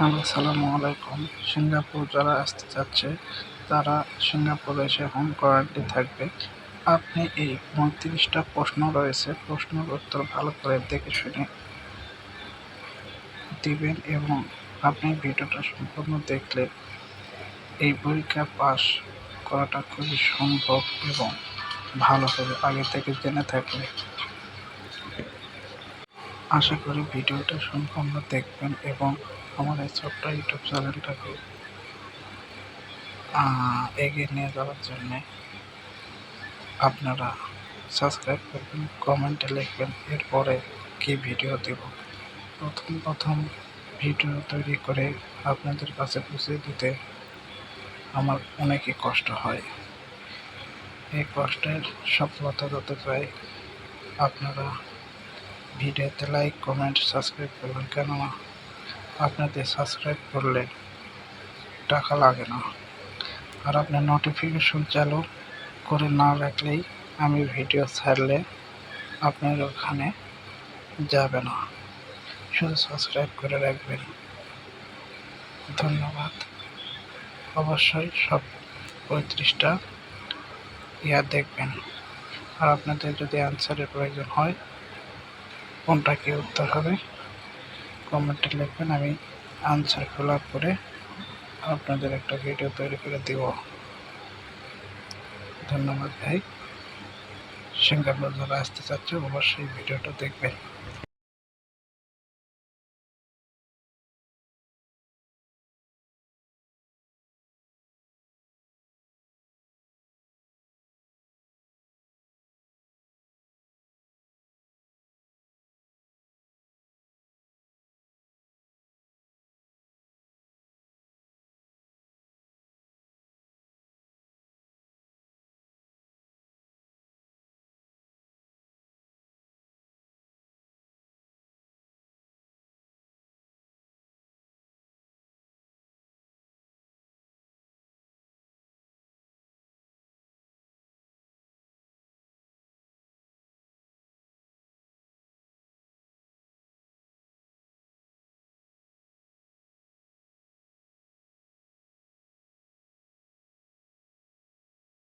Hello সালামু আলাইকুম। Singapore যারা আসতে চাচ্ছে, তারা সিঙ্গাপুরে এসে হোম কোয়ারেন্টাইন থাকবে। আপনি এই পঁয়ত্রিশটা প্রশ্ন রয়েছে, প্রশ্নের উত্তর ভালো করে দেখে শুনে দিবেন এবং আপনি ভিডিওটা সম্পূর্ণ দেখলে এই পরীক্ষা পাস করাটা খুবই সম্ভব এবং ভালো হবে, আগে থেকে জেনে থাকলে। আশা করি ভিডিওটা সম্পূর্ণ দেখবেন এবং আমার এই ছোট্ট ইউটিউব চ্যানেলটাকে এগিয়ে নিয়ে যাওয়ার জন্য আপনারা সাবস্ক্রাইব করবেন, কমেন্টে লিখবেন, এরপরে কি ভিডিও দেব। প্রথম প্রথম ভিডিও তৈরি করে আপনাদের কাছে পৌঁছে দিতে আমার অনেকই কষ্ট হয়। এই কষ্টের সফলতা যত চাই আপনারা ভিডিওতে লাইক, কমেন্ট, সাবস্ক্রাইব করবেন কেননা আপনাদের সাবস্ক্রাইব করলে টাকা লাগে না। আর আপনার নোটিফিকেশন চালু করে না রাখলেই আমি ভিডিও ছাড়লে আপনার ওখানে যাবে না। শুধু সাবস্ক্রাইব করে রাখবেন। ধন্যবাদ। অবশ্যই সব পঁয়ত্রিশটা ইয়া দেখবেন। আর আপনাদের যদি অ্যান্সারের প্রয়োজন হয় কোনটা কি উত্তর হবে? কমেন্টে লিখবেন, আমি আনসার ফিল আপ করে আপনাদের একটা ভিডিও তৈরি করে দেব। ধন্যবাদ ভাই। সিঙ্গাপুর যারা আসতে চাচ্ছে, অবশ্যই ভিডিওটা দেখবেন।